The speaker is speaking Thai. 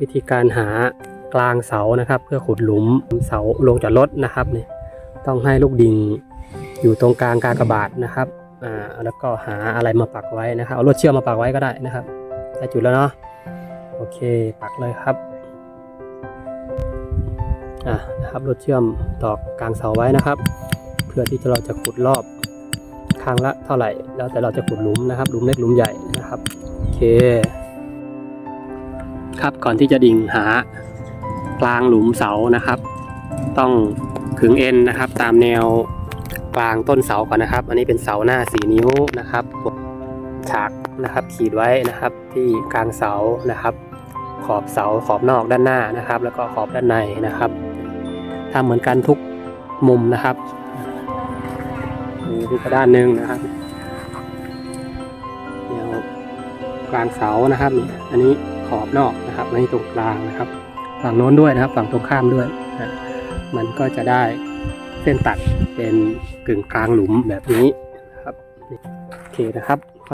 วิธีการหากลางเสานะครับ เพื่อขุดหลุมเสาลงจอดรถนะครับเนี่ยต้องให้ลูกดิงอยู่ตรงกลางกากบาทนะครับอ่าแล้วก็หาอะไรมาปักไว้นะครับเอาลวดเชื่อมมาปักไว้ก็ได้นะครับได้จุดแล้วเนาะโอเคปักเลยครับอะนะครับลวดเชื่อมตอกกลางเสาไว้นะครับ เพื่อที่เราจะขุดรอบข้างละเท่าไหร่ แล้วแต่เราจะขุดหลุมนะครับหลุมเล็กหลุมใหญ่นะครับโอเค ครับก่อนที่จะดิ่งหากลางหลุมเสานะครับ ต้องขึงเอ็นนะครับ ตามแนวกลางต้นเสาก่อนนะครับ อันนี้เป็นเสาหน้าสีนิ้วนะครับฉากนะครับขีดไว้นะครับที่กลางเสานะครับ ขอบเสาขอบนอกด้านหน้านะครับ แล้วก็ขอบด้านในนะครับทำเหมือนกันทุกมุมนะครับนี่กระด้านหนึ่งนะครับแนวกลางเสานะครับ อันนี้ ขอบนอกนะครับในตรงกลางนะครับ ฝั่งโน้นด้วยนะครับ ฝั่งตรงข้ามด้วยนะมันก็จะได้เส้นตัดเป็นกึ่งกลางหลุมแบบนี้นะครับโอเคนะครับ